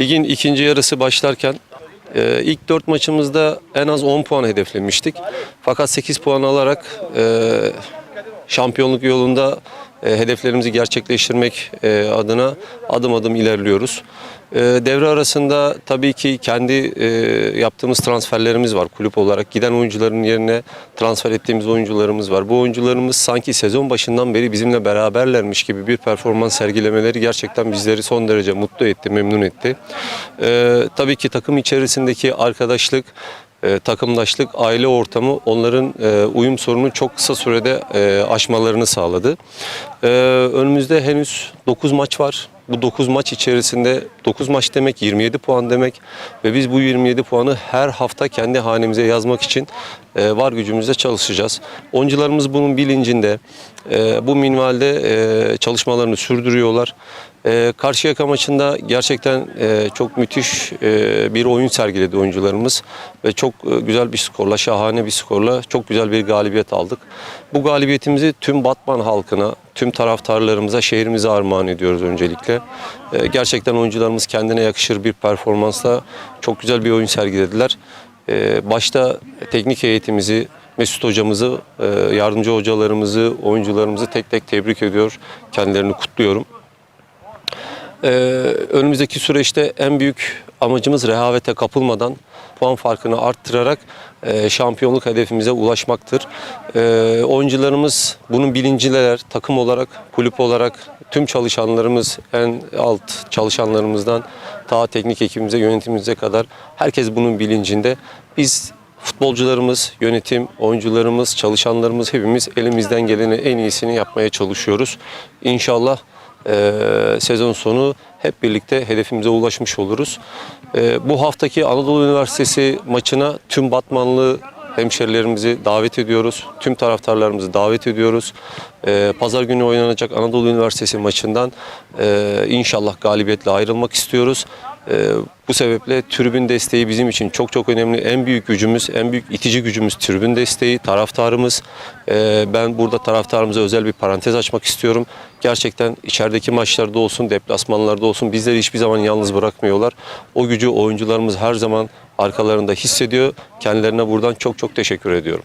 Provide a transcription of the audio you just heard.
Ligin ikinci yarısı başlarken e, ilk 4 maçımızda en az 10 puan hedeflemiştik. Fakat 8 puan alarak e, şampiyonluk yolunda hedeflerimizi gerçekleştirmek e, adına adım adım ilerliyoruz. E, devre arasında tabii ki kendi e, yaptığımız transferlerimiz var kulüp olarak. Giden oyuncuların yerine transfer ettiğimiz oyuncularımız var. Bu oyuncularımız sanki sezon başından beri bizimle beraberlermiş gibi bir performans sergilemeleri gerçekten bizleri son derece mutlu etti, memnun etti. E, tabii ki takım içerisindeki arkadaşlık, e, takımdaşlık, aile ortamı onların e, uyum sorunu çok kısa sürede e, aşmalarını sağladı. E, önümüzde henüz 9 maç var. Bu 9 maç içerisinde 9 maç demek 27 puan demek ve biz bu 27 puanı her hafta kendi hanemize yazmak için var gücümüzle çalışacağız. Oyuncularımız bunun bilincinde, bu minvalde çalışmalarını sürdürüyorlar. E, Karşıyaka maçında gerçekten e, çok müthiş e, bir oyun sergiledi oyuncularımız ve çok e, güzel bir skorla, şahane bir skorla çok güzel bir galibiyet aldık. Bu galibiyetimizi tüm Batman halkına, tüm taraftarlarımıza, şehrimize armağan ediyoruz öncelikle. E, gerçekten oyuncularımız kendine yakışır bir performansla çok güzel bir oyun sergilediler. E, başta teknik heyetimizi, Mesut hocamızı, e, yardımcı hocalarımızı, oyuncularımızı tek tek tebrik ediyor. Kendilerini kutluyorum. Ee, önümüzdeki süreçte en büyük amacımız rehavete kapılmadan puan farkını arttırarak e, şampiyonluk hedefimize ulaşmaktır. Ee, oyuncularımız bunun bilincindeler. Takım olarak, kulüp olarak tüm çalışanlarımız en alt çalışanlarımızdan ta teknik ekibimize, yönetimimize kadar herkes bunun bilincinde. Biz futbolcularımız, yönetim, oyuncularımız, çalışanlarımız hepimiz elimizden gelenin en iyisini yapmaya çalışıyoruz. İnşallah e, sezon sonu hep birlikte hedefimize ulaşmış oluruz. E, bu haftaki Anadolu Üniversitesi maçına tüm Batmanlı hemşerilerimizi davet ediyoruz. Tüm taraftarlarımızı davet ediyoruz. E, Pazar günü oynanacak Anadolu Üniversitesi maçından e, inşallah galibiyetle ayrılmak istiyoruz. E, bu sebeple tribün desteği bizim için çok çok önemli. En büyük gücümüz, en büyük itici gücümüz tribün desteği, taraftarımız. E, ben burada taraftarımıza özel bir parantez açmak istiyorum. Gerçekten içerideki maçlarda olsun, deplasmanlarda olsun bizleri hiçbir zaman yalnız bırakmıyorlar. O gücü oyuncularımız her zaman arkalarında hissediyor. Kendilerine buradan çok çok teşekkür ediyorum.